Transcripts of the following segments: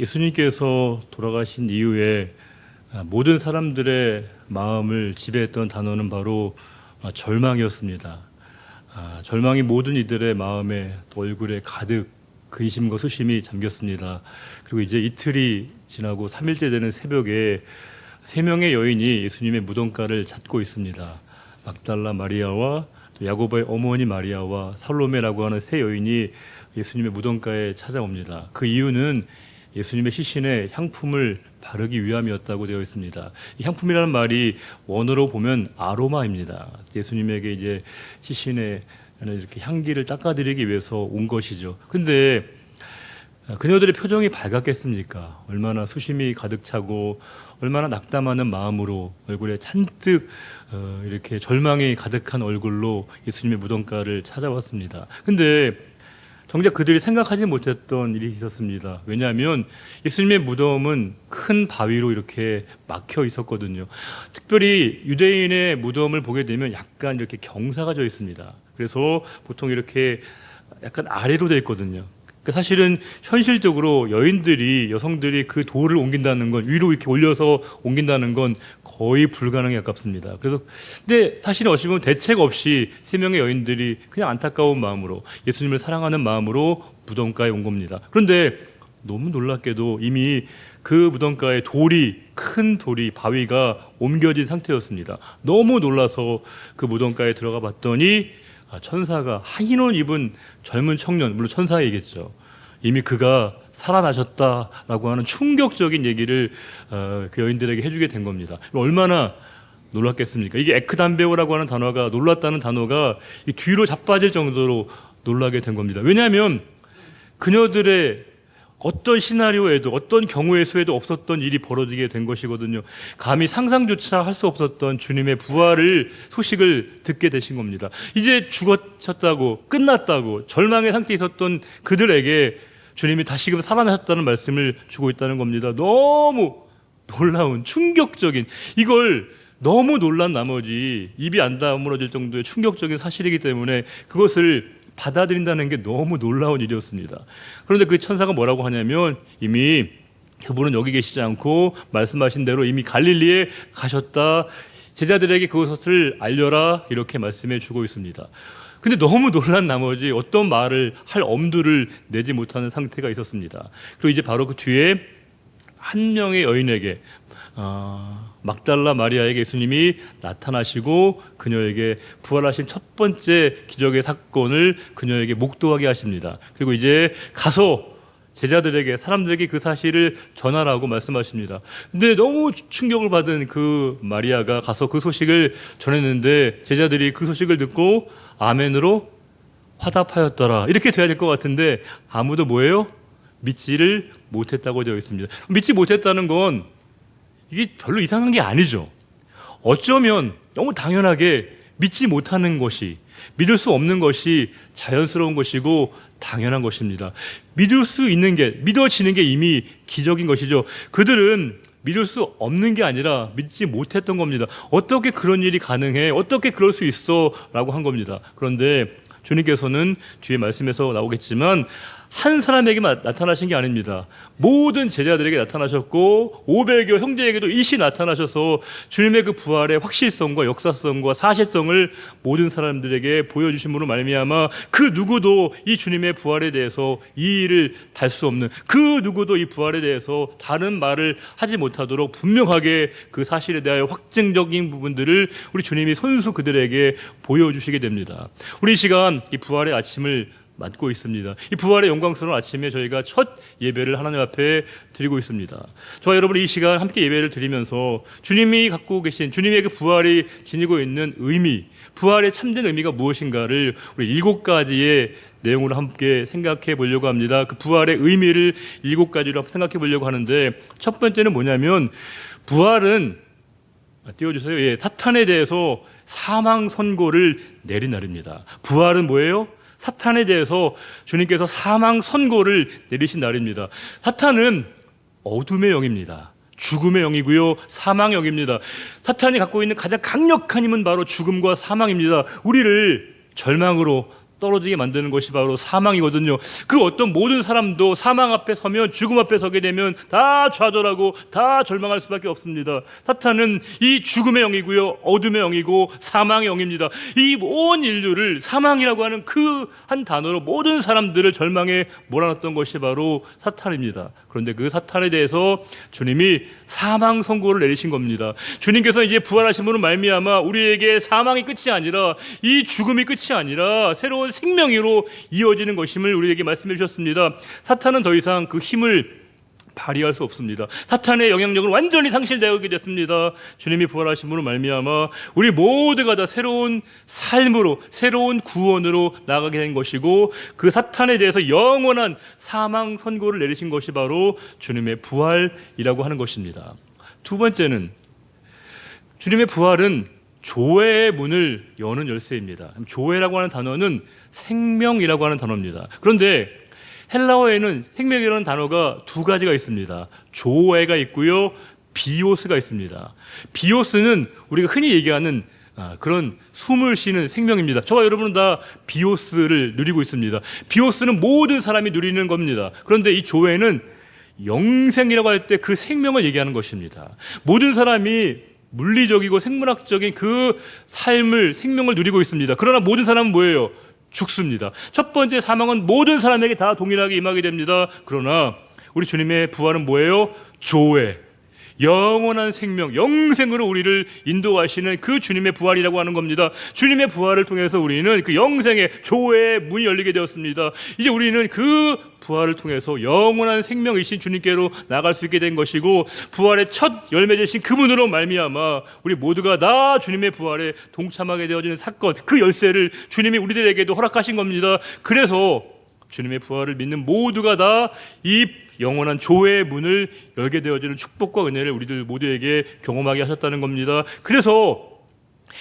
예수님께서 돌아가신 이후에 아, 모든 사람들의 마음을 지배했던 단어는 바로 아, 절망이었습니다. 아, 절망이 모든 이들의 마음에 또 얼굴에 가득 근심과 수심이 잠겼습니다. 그리고 이제 이틀이 지나고 3일째 되는 새벽에 세 명의 여인이 예수님의 무덤가를 찾고 있습니다. 막달라 마리아와 또 야고보의 어머니 마리아와 살로메라고 하는 세 여인이 예수님의 무덤가에 찾아옵니다. 그 이유는 예수님의 시신에 향품을 바르기 위함이었다고 되어 있습니다. 이 향품이라는 말이 원어로 보면 아로마입니다. 예수님에게 이제 시신에 이렇게 향기를 닦아드리기 위해서 온 것이죠. 근데 그녀들의 표정이 밝았겠습니까? 얼마나 수심이 가득 차고 얼마나 낙담하는 마음으로 얼굴에 잔뜩 어, 이렇게 절망이 가득한 얼굴로 예수님의 무덤가를 찾아왔습니다. 근데 정작 그들이 생각하지 못했던 일이 있었습니다. 왜냐하면 예수님의 무덤은 큰 바위로 이렇게 막혀 있었거든요. 특별히 유대인의 무덤을 보게 되면 약간 이렇게 경사가 져 있습니다. 그래서 보통 이렇게 약간 아래로 돼 있거든요. 그 사실은 현실적으로 여인들이 여성들이 그 돌을 옮긴다는 건 위로 이렇게 올려서 옮긴다는 건 거의 불가능에 가깝습니다. 그래서 근데 사실은 어찌 보면 대책 없이 세 명의 여인들이 그냥 안타까운 마음으로 예수님을 사랑하는 마음으로 무덤가에 온 겁니다. 그런데 너무 놀랍게도 이미 그 무덤가에 돌이 큰 돌이 바위가 옮겨진 상태였습니다. 너무 놀라서 그 무덤가에 들어가 봤더니 아, 천사가 흰옷 입은 젊은 청년, 물론 천사이겠죠. 이미 그가 살아나셨다라고 하는 충격적인 얘기를 어, 그 여인들에게 해주게 된 겁니다. 얼마나 놀랐겠습니까? 이게 에크담베오라고 하는 단어가 놀랐다는 단어가 이 뒤로 자빠질 정도로 놀라게 된 겁니다. 왜냐하면 그녀들의 어떤 시나리오에도 어떤 경우의 수에도 없었던 일이 벌어지게 된 것이거든요. 감히 상상조차 할 수 없었던 주님의 부활을 소식을 듣게 되신 겁니다. 이제 죽었다고 끝났다고 절망의 상태에 있었던 그들에게 주님이 다시금 살아나셨다는 말씀을 주고 있다는 겁니다. 너무 놀라운 충격적인 이걸 너무 놀란 나머지 입이 안 다물어질 정도의 충격적인 사실이기 때문에 그것을 받아들인다는 게 너무 놀라운 일이었습니다. 그런데 그 천사가 뭐라고 하냐면 이미 그분은 여기 계시지 않고 말씀하신 대로 이미 갈릴리에 가셨다. 제자들에게 그것을 알려라 이렇게 말씀해 주고 있습니다. 근데 너무 놀란 나머지 어떤 말을 할 엄두를 내지 못하는 상태가 있었습니다. 그리고 이제 바로 그 뒤에 한 명의 여인에게 어, 막달라 마리아에게 예수님이 나타나시고 그녀에게 부활하신 첫 번째 기적의 사건을 그녀에게 목도하게 하십니다. 그리고 이제 가서 제자들에게 사람들에게 그 사실을 전하라고 말씀하십니다. 근데 너무 충격을 받은 그 마리아가 가서 그 소식을 전했는데 제자들이 그 소식을 듣고 아멘으로 화답하였더라. 이렇게 돼야 될 것 같은데 아무도 뭐예요? 믿지를 못했다고 되어 있습니다. 믿지 못했다는 건 이게 별로 이상한 게 아니죠. 어쩌면 너무 당연하게 믿지 못하는 것이 믿을 수 없는 것이 자연스러운 것이고 당연한 것입니다. 믿을 수 있는 게 믿어지는 게 이미 기적인 것이죠. 그들은 믿을 수 없는 게 아니라 믿지 못했던 겁니다. 어떻게 그런 일이 가능해? 어떻게 그럴 수 있어? 라고 한 겁니다. 그런데 주님께서는 뒤에 말씀에서 나오겠지만 한 사람에게 나타나신 게 아닙니다. 모든 제자들에게 나타나셨고 500여 형제에게도 일시 나타나셔서 주님의 그 부활의 확실성과 역사성과 사실성을 모든 사람들에게 보여주심으로 말미암아 그 누구도 이 주님의 부활에 대해서 이 일을 달수 없는 그 누구도 이 부활에 대해서 다른 말을 하지 못하도록 분명하게 그 사실에 대하여 확증적인 부분들을 우리 주님이 손수 그들에게 보여주시게 됩니다. 우리 이 시간 이 부활의 아침을 맞고 있습니다. 이 부활의 영광스러운 아침에 저희가 첫 예배를 하나님 앞에 드리고 있습니다. 저와 여러분 이 시간 함께 예배를 드리면서 주님이 갖고 계신 주님의 그 부활이 지니고 있는 의미, 부활의 참된 의미가 무엇인가를 우리 일곱 가지의 내용으로 함께 생각해 보려고 합니다. 그 부활의 의미를 일곱 가지로 생각해 보려고 하는데 첫 번째는 뭐냐면 부활은 아, 띄워주세요. 예, 사탄에 대해서 사망 선고를 내린 날입니다. 부활은 뭐예요? 사탄에 대해서 주님께서 사망 선고를 내리신 날입니다. 사탄은 어둠의 영입니다. 죽음의 영이고요. 사망의 영입니다. 사탄이 갖고 있는 가장 강력한 힘은 바로 죽음과 사망입니다. 우리를 절망으로 떨어지게 만드는 것이 바로 사망이거든요. 그 어떤 모든 사람도 사망 앞에 서면 죽음 앞에 서게 되면 다 좌절하고 다 절망할 수밖에 없습니다. 사탄은 이 죽음의 영이고요, 어둠의 영이고 사망의 영입니다. 이 온 인류를 사망이라고 하는 그 한 단어로 모든 사람들을 절망에 몰아넣었던 것이 바로 사탄입니다. 그런데 그 사탄에 대해서 주님이 사망 선고를 내리신 겁니다. 주님께서 이제 부활하신 분은 말미암아 우리에게 사망이 끝이 아니라 이 죽음이 끝이 아니라 새로운 생명으로 이어지는 것임을 우리에게 말씀해 주셨습니다. 사탄은 더 이상 그 힘을 발휘할 수 없습니다. 사탄의 영향력은 완전히 상실되게 됐습니다. 주님이 부활하신 분을 말미암아 우리 모두가 다 새로운 삶으로 새로운 구원으로 나가게 된 것이고 그 사탄에 대해서 영원한 사망 선고를 내리신 것이 바로 주님의 부활이라고 하는 것입니다. 두 번째는 주님의 부활은 조회의 문을 여는 열쇠입니다. 조회라고 하는 단어는 생명이라고 하는 단어입니다. 그런데 헬라어에는 생명이라는 단어가 두 가지가 있습니다. 조회가 있고요, 비오스가 있습니다. 비오스는 우리가 흔히 얘기하는 아, 그런 숨을 쉬는 생명입니다. 저와 여러분은 다 비오스를 누리고 있습니다. 비오스는 모든 사람이 누리는 겁니다. 그런데 이 조회는 영생이라고 할 때 그 생명을 얘기하는 것입니다. 모든 사람이 물리적이고 생물학적인 그 삶을 생명을 누리고 있습니다. 그러나 모든 사람은 뭐예요? 죽습니다. 첫 번째 사망은 모든 사람에게 다 동일하게 임하게 됩니다. 그러나 우리 주님의 부활은 뭐예요? 조회. 영원한 생명, 영생으로 우리를 인도하시는 그 주님의 부활이라고 하는 겁니다. 주님의 부활을 통해서 우리는 그 영생의 조회의 문이 열리게 되었습니다. 이제 우리는 그 부활을 통해서 영원한 생명이신 주님께로 나갈 수 있게 된 것이고 부활의 첫 열매 되신 그분으로 말미암아 우리 모두가 다 주님의 부활에 동참하게 되어지는 사건 그 열쇠를 주님이 우리들에게도 허락하신 겁니다. 그래서 주님의 부활을 믿는 모두가 다 이 영원한 조회의 문을 열게 되어지는 축복과 은혜를 우리들 모두에게 경험하게 하셨다는 겁니다. 그래서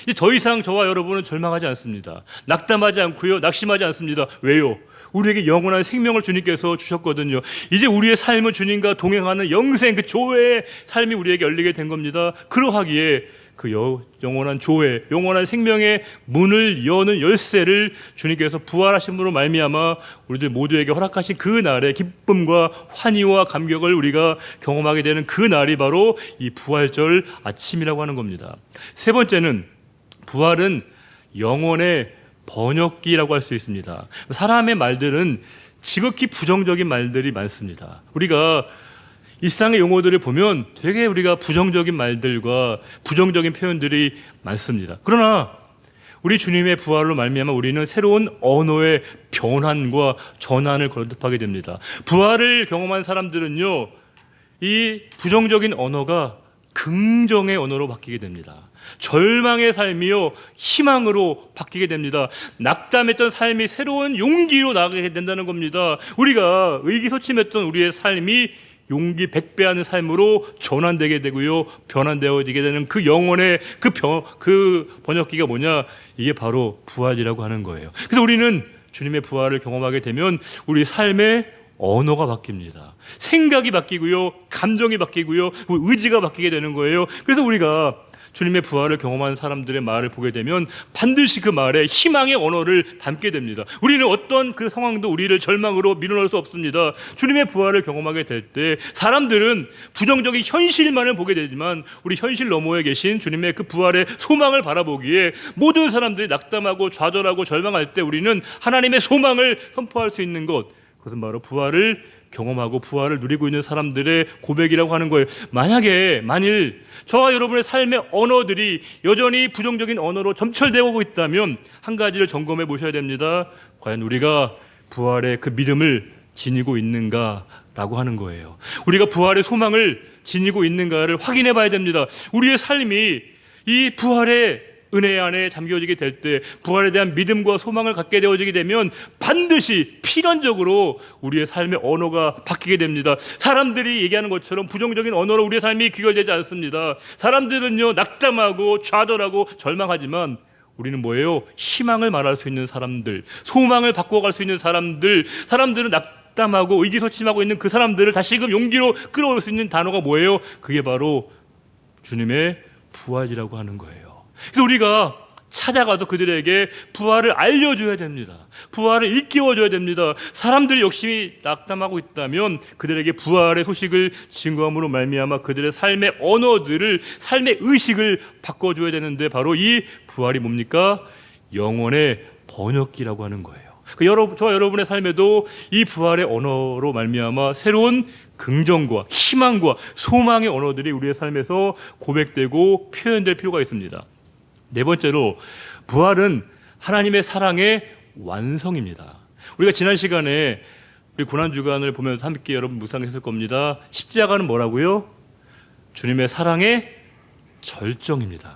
이제 더 이상 저와 여러분은 절망하지 않습니다. 낙담하지 않고요. 낙심하지 않습니다. 왜요? 우리에게 영원한 생명을 주님께서 주셨거든요. 이제 우리의 삶은 주님과 동행하는 영생 그 조회의 삶이 우리에게 열리게 된 겁니다. 그러하기에 그 여- 영원한 조회, 영원한 생명의 문을 여는 열쇠를 주님께서 부활하신 분으로 말미암아 우리들 모두에게 허락하신 그 날의 기쁨과 환희와 감격을 우리가 경험하게 되는 그 날이 바로 이 부활절 아침이라고 하는 겁니다. 세 번째는 부활은 영혼의 번역기라고 할 수 있습니다. 사람의 말들은 지극히 부정적인 말들이 많습니다. 우리가 일상의 용어들을 보면 되게 우리가 부정적인 말들과 부정적인 표현들이 많습니다. 그러나 우리 주님의 부활로 말미암아 우리는 새로운 언어의 변환과 전환을 거듭하게 됩니다. 부활을 경험한 사람들은요, 이 부정적인 언어가 긍정의 언어로 바뀌게 됩니다. 절망의 삶이요, 희망으로 바뀌게 됩니다. 낙담했던 삶이 새로운 용기로 나가게 된다는 겁니다. 우리가 의기소침했던 우리의 삶이 용기 백배하는 삶으로 전환되게 되고요, 변환되어지게 되는 그 영혼의 그, 변, 그 번역기가 뭐냐? 이게 바로 부활이라고 하는 거예요. 그래서 우리는 주님의 부활을 경험하게 되면 우리 삶의 언어가 바뀝니다. 생각이 바뀌고요, 감정이 바뀌고요, 의지가 바뀌게 되는 거예요. 그래서 우리가 주님의 부활을 경험한 사람들의 말을 보게 되면 반드시 그 말에 희망의 언어를 담게 됩니다. 우리는 어떤 그 상황도 우리를 절망으로 밀어넣을 수 없습니다. 주님의 부활을 경험하게 될 때 사람들은 부정적인 현실만을 보게 되지만 우리 현실 너머에 계신 주님의 그 부활의 소망을 바라보기에 모든 사람들이 낙담하고 좌절하고 절망할 때 우리는 하나님의 소망을 선포할 수 있는 것 그것은 바로 부활을 경험하고 부활을 누리고 있는 사람들의 고백이라고 하는 거예요. 만약에 만일 저와 여러분의 삶의 언어들이 여전히 부정적인 언어로 점철되고 있다면 한 가지를 점검해 보셔야 됩니다. 과연 우리가 부활의 그 믿음을 지니고 있는가라고 하는 거예요. 우리가 부활의 소망을 지니고 있는가를 확인해 봐야 됩니다. 우리의 삶이 이 부활의 은혜 안에 잠겨지게 될 때 부활에 대한 믿음과 소망을 갖게 되어지게 되면 반드시 필연적으로 우리의 삶의 언어가 바뀌게 됩니다. 사람들이 얘기하는 것처럼 부정적인 언어로 우리의 삶이 귀결되지 않습니다. 사람들은요 낙담하고 좌절하고 절망하지만 우리는 뭐예요? 희망을 말할 수 있는 사람들, 소망을 바꿔갈 수 있는 사람들, 사람들은 낙담하고 의기소침하고 있는 그 사람들을 다시금 용기로 끌어올 수 있는 단어가 뭐예요? 그게 바로 주님의 부활이라고 하는 거예요. 그래서 우리가 찾아가서 그들에게 부활을 알려줘야 됩니다. 부활을 일깨워줘야 됩니다. 사람들이 역시 낙담하고 있다면 그들에게 부활의 소식을 증거함으로 말미암아 그들의 삶의 언어들을 삶의 의식을 바꿔줘야 되는데 바로 이 부활이 뭡니까? 영혼의 번역기라고 하는 거예요. 그 여러분, 저 여러분의 삶에도 이 부활의 언어로 말미암아 새로운 긍정과 희망과 소망의 언어들이 우리의 삶에서 고백되고 표현될 필요가 있습니다. 네 번째로 부활은 하나님의 사랑의 완성입니다. 우리가 지난 시간에 우리 고난 주간을 보면서 함께 여러분 묵상했을 겁니다. 십자가는 뭐라고요? 주님의 사랑의 절정입니다.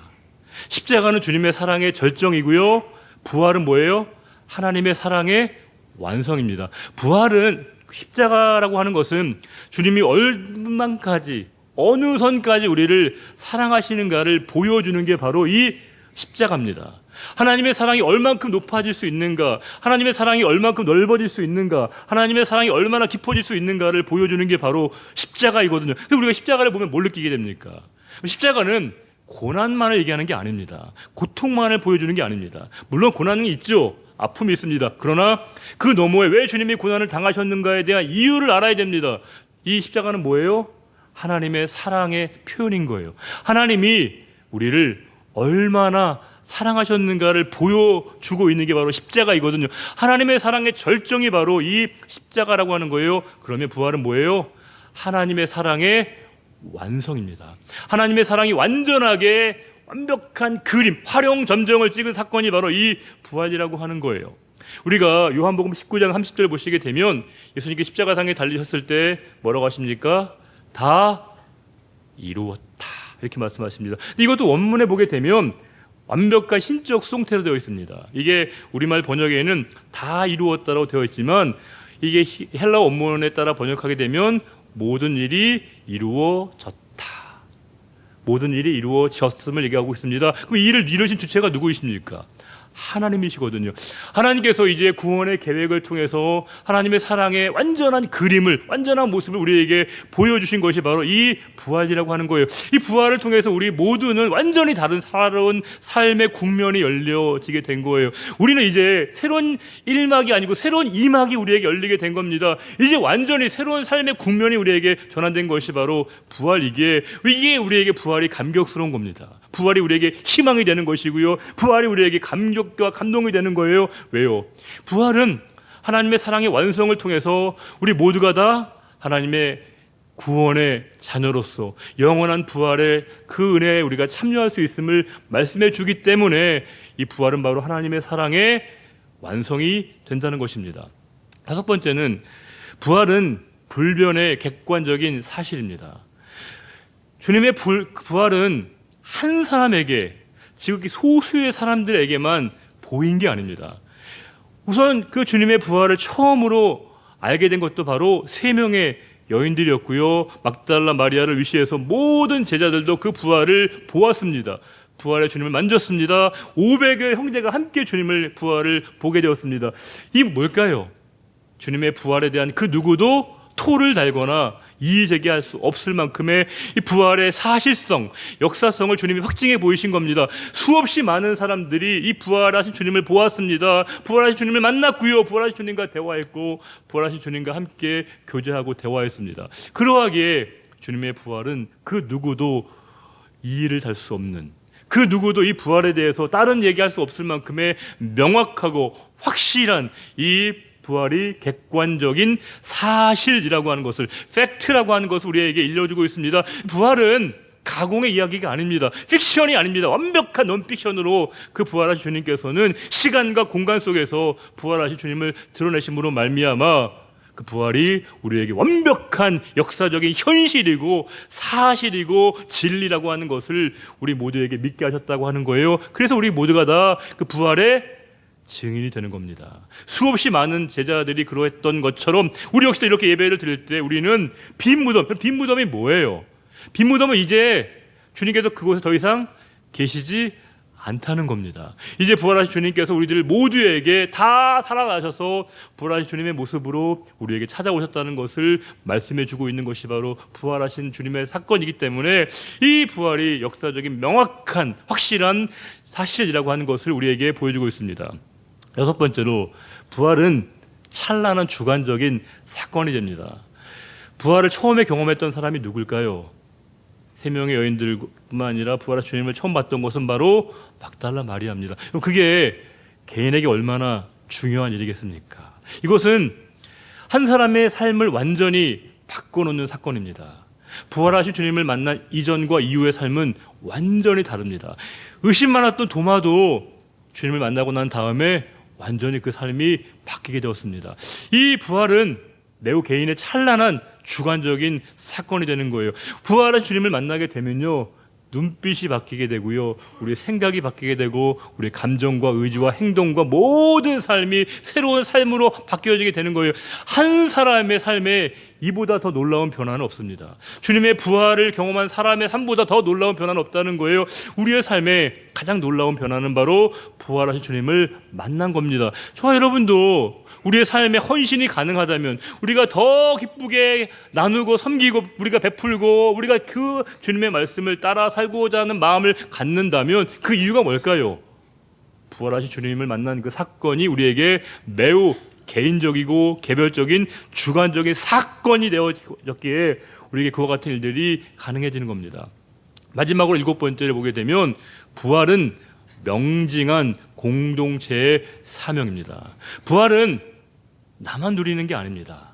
십자가는 주님의 사랑의 절정이고요. 부활은 뭐예요? 하나님의 사랑의 완성입니다. 부활은 십자가라고 하는 것은 주님이 얼만까지 어느 선까지 우리를 사랑하시는가를 보여주는 게 바로 이 십자가입니다. 하나님의 사랑이 얼만큼 높아질 수 있는가, 하나님의 사랑이 얼만큼 넓어질 수 있는가, 하나님의 사랑이 얼마나 깊어질 수 있는가를 보여주는 게 바로 십자가이거든요. 근데 우리가 십자가를 보면 뭘 느끼게 됩니까? 십자가는 고난만을 얘기하는 게 아닙니다. 고통만을 보여주는 게 아닙니다. 물론 고난은 있죠. 아픔이 있습니다. 그러나 그 너머에 왜 주님이 고난을 당하셨는가에 대한 이유를 알아야 됩니다. 이 십자가는 뭐예요? 하나님의 사랑의 표현인 거예요. 하나님이 우리를 얼마나 사랑하셨는가를 보여주고 있는 게 바로 십자가이거든요. 하나님의 사랑의 절정이 바로 이 십자가라고 하는 거예요. 그러면 부활은 뭐예요? 하나님의 사랑의 완성입니다. 하나님의 사랑이 완전하게 완벽한 그림, 활용 점정을 찍은 사건이 바로 이 부활이라고 하는 거예요. 우리가 요한복음 19장 30절 보시게 되면 예수님께 십자가상에 달리셨을 때 뭐라고 하십니까? 다 이루었다. 이렇게 말씀하십니다. 이것도 원문에 보게 되면 완벽한 신적 수동태로 되어 있습니다. 이게 우리말 번역에는 다 이루었다라고 되어 있지만 이게 히- 헬라 원문에 따라 번역하게 되면 모든 일이 이루어졌다. 모든 일이 이루어졌음을 얘기하고 있습니다. 그럼 이 일을 이루신 주체가 누구이십니까? 하나님이시거든요. 하나님께서 이제 구원의 계획을 통해서 하나님의 사랑의 완전한 그림을, 완전한 모습을 우리에게 보여주신 것이 바로 이 부활이라고 하는 거예요. 이 부활을 통해서 우리 모두는 완전히 다른 새로운 삶의 국면이 열려지게 된 거예요. 우리는 이제 새로운 1막이 아니고 새로운 2막이 우리에게 열리게 된 겁니다. 이제 완전히 새로운 삶의 국면이 우리에게 전환된 것이 바로 부활 이게 이게 우리에게 부활이 감격스러운 겁니다. 부활이 우리에게 희망이 되는 것이고요. 부활이 우리에게 감격과 감동이 되는 거예요. 왜요? 부활은 하나님의 사랑의 완성을 통해서 우리 모두가 다 하나님의 구원의 자녀로서 영원한 부활의 그 은혜에 우리가 참여할 수 있음을 말씀해 주기 때문에 이 부활은 바로 하나님의 사랑의 완성이 된다는 것입니다. 다섯 번째는 부활은 불변의 객관적인 사실입니다. 주님의 불- 부활은 한 사람에게 지극히 소수의 사람들에게만 보인 게 아닙니다. 우선 그 주님의 부활을 처음으로 알게 된 것도 바로 세 명의 여인들이었고요. 막달라 마리아를 위시해서 모든 제자들도 그 부활을 보았습니다. 부활의 주님을 만졌습니다. 500의 형제가 함께 주님을 부활을 보게 되었습니다. 이 뭘까요? 주님의 부활에 대한 그 누구도 토를 달거나 이의 제기할 수 없을 만큼의 이 부활의 사실성, 역사성을 주님이 확증해 보이신 겁니다. 수없이 많은 사람들이 이 부활하신 주님을 보았습니다. 부활하신 주님을 만났고요. 부활하신 주님과 대화했고 부활하신 주님과 함께 교제하고 대화했습니다. 그러하기에 주님의 부활은 그 누구도 이의를 달 수 없는 그 누구도 이 부활에 대해서 다른 얘기할 수 없을 만큼의 명확하고 확실한 이 부활이 객관적인 사실이라고 하는 것을 팩트라고 하는 것을 우리에게 일러주고 있습니다. 부활은 가공의 이야기가 아닙니다. 픽션이 아닙니다. 완벽한 논픽션으로 그 부활하신 주님께서는 시간과 공간 속에서 부활하신 주님을 드러내심으로 말미암아 그 부활이 우리에게 완벽한 역사적인 현실이고 사실이고 진리라고 하는 것을 우리 모두에게 믿게 하셨다고 하는 거예요. 그래서 우리 모두가 다 그 부활의 증인이 되는 겁니다. 수없이 많은 제자들이 그러했던 것처럼 우리 역시도 이렇게 예배를 드릴 때 우리는 빈 무덤, 빈 무덤이 뭐예요? 빈 무덤은 이제 주님께서 그곳에 더 이상 계시지 않다는 겁니다. 이제 부활하신 주님께서 우리들 모두에게 다 살아나셔서 부활하신 주님의 모습으로 우리에게 찾아오셨다는 것을 말씀해 주고 있는 것이 바로 부활하신 주님의 사건이기 때문에 이 부활이 역사적인 명확한 확실한 사실이라고 하는 것을 우리에게 보여주고 있습니다. 여섯 번째로 부활은 찬란한 주관적인 사건이 됩니다. 부활을 처음에 경험했던 사람이 누굴까요? 세 명의 여인들뿐만 아니라 부활한 주님을 처음 봤던 것은 바로 막달라 마리아입니다. 그게 개인에게 얼마나 중요한 일이겠습니까? 이것은 한 사람의 삶을 완전히 바꿔놓는 사건입니다. 부활하신 주님을 만난 이전과 이후의 삶은 완전히 다릅니다. 의심 많았던 도마도 주님을 만나고 난 다음에 완전히 그 삶이 바뀌게 되었습니다. 이 부활은 매우 개인의 찬란한 주관적인 사건이 되는 거예요. 부활한 주님을 만나게 되면요. 눈빛이 바뀌게 되고요. 우리의 생각이 바뀌게 되고 우리의 감정과 의지와 행동과 모든 삶이 새로운 삶으로 바뀌어지게 되는 거예요. 한 사람의 삶에 이보다 더 놀라운 변화는 없습니다. 주님의 부활을 경험한 사람의 삶보다 더 놀라운 변화는 없다는 거예요. 우리의 삶에 가장 놀라운 변화는 바로 부활하신 주님을 만난 겁니다. 저와 여러분도 우리의 삶에 헌신이 가능하다면 우리가 더 기쁘게 나누고 섬기고 우리가 베풀고 우리가 그 주님의 말씀을 따라 살고자 하는 마음을 갖는다면 그 이유가 뭘까요? 부활하신 주님을 만난 그 사건이 우리에게 매우 개인적이고 개별적인 주관적인 사건이 되어졌기에 우리에게 그와 같은 일들이 가능해지는 겁니다. 마지막으로 일곱 번째를 보게 되면 부활은 명징한 공동체의 사명입니다. 부활은 나만 누리는 게 아닙니다.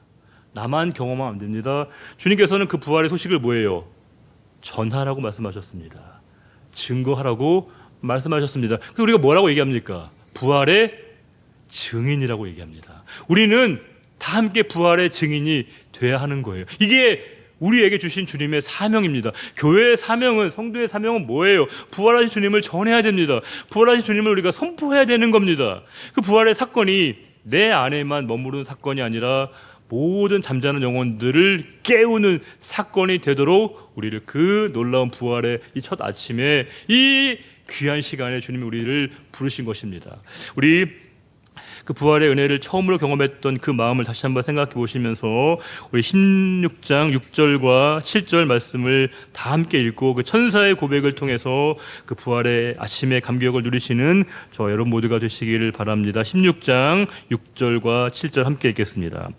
나만 경험하면 안 됩니다. 주님께서는 그 부활의 소식을 뭐예요? 전하라고 말씀하셨습니다. 증거하라고 말씀하셨습니다. 그래서 우리가 뭐라고 얘기합니까? 부활의 증인이라고 얘기합니다. 우리는 다 함께 부활의 증인이 돼야 하는 거예요. 이게 우리에게 주신 주님의 사명입니다. 교회의 사명은 성도의 사명은 뭐예요? 부활하신 주님을 전해야 됩니다. 부활하신 주님을 우리가 선포해야 되는 겁니다. 그 부활의 사건이 내 안에만 머무르는 사건이 아니라 모든 잠자는 영혼들을 깨우는 사건이 되도록 우리를 그 놀라운 부활의 이 첫 아침에 이 귀한 시간에 주님이 우리를 부르신 것입니다. 우리 그 부활의 은혜를 처음으로 경험했던 그 마음을 다시 한번 생각해 보시면서 우리 16장 6절과 7절 말씀을 다 함께 읽고 그 천사의 고백을 통해서 그 부활의 아침의 감격을 누리시는 저 여러분 모두가 되시기를 바랍니다. 16장 6절과 7절 함께 읽겠습니다.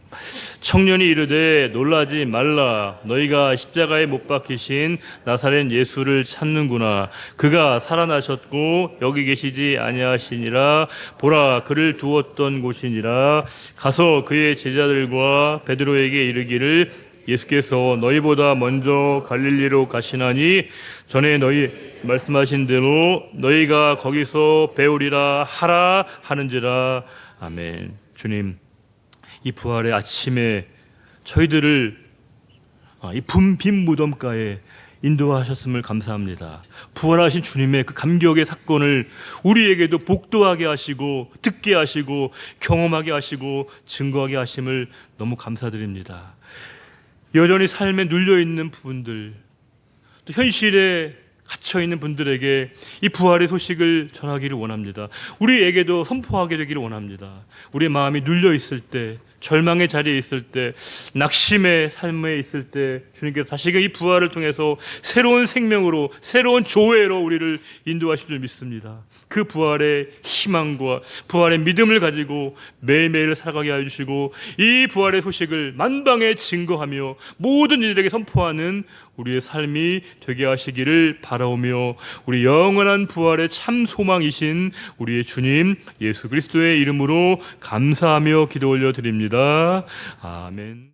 청년이 이르되 놀라지 말라 너희가 십자가에 못 박히신 나사렛 예수를 찾는구나 그가 살아나셨고 여기 계시지 아니하시니라 보라 그를 두었 던 곳이니라 가서 그의 제자들과 베드로에게 이르기를 예수께서 너희보다 먼저 갈릴리로 가시나니 전에 너희 말씀하신 대로 너희가 거기서 배우리라 하라 하는지라. 아멘. 주님 이 부활의 아침에 저희들을 아, 이빈 무덤가에 인도하셨음을 감사합니다. 부활하신 주님의 그 감격의 사건을 우리에게도 복도하게 하시고 듣게 하시고 경험하게 하시고 증거하게 하심을 너무 감사드립니다. 여전히 삶에 눌려 있는 부분들 또 현실에 갇혀 있는 분들에게 이 부활의 소식을 전하기를 원합니다. 우리에게도 선포하게 되기를 원합니다. 우리의 마음이 눌려 있을 때, 절망의 자리에 있을 때, 낙심의 삶에 있을 때, 주님께서 다시금 이 부활을 통해서 새로운 생명으로, 새로운 조회로 우리를 인도하실 줄 믿습니다. 그 부활의 희망과 부활의 믿음을 가지고 매일매일 살아가게 해주시고, 이 부활의 소식을 만방에 증거하며 모든 이들에게 선포하는 우리의 삶이 되게 하시기를 바라오며 우리 영원한 부활의 참 소망이신 우리의 주님 예수 그리스도의 이름으로 감사하며 기도 올려 드립니다. 아멘.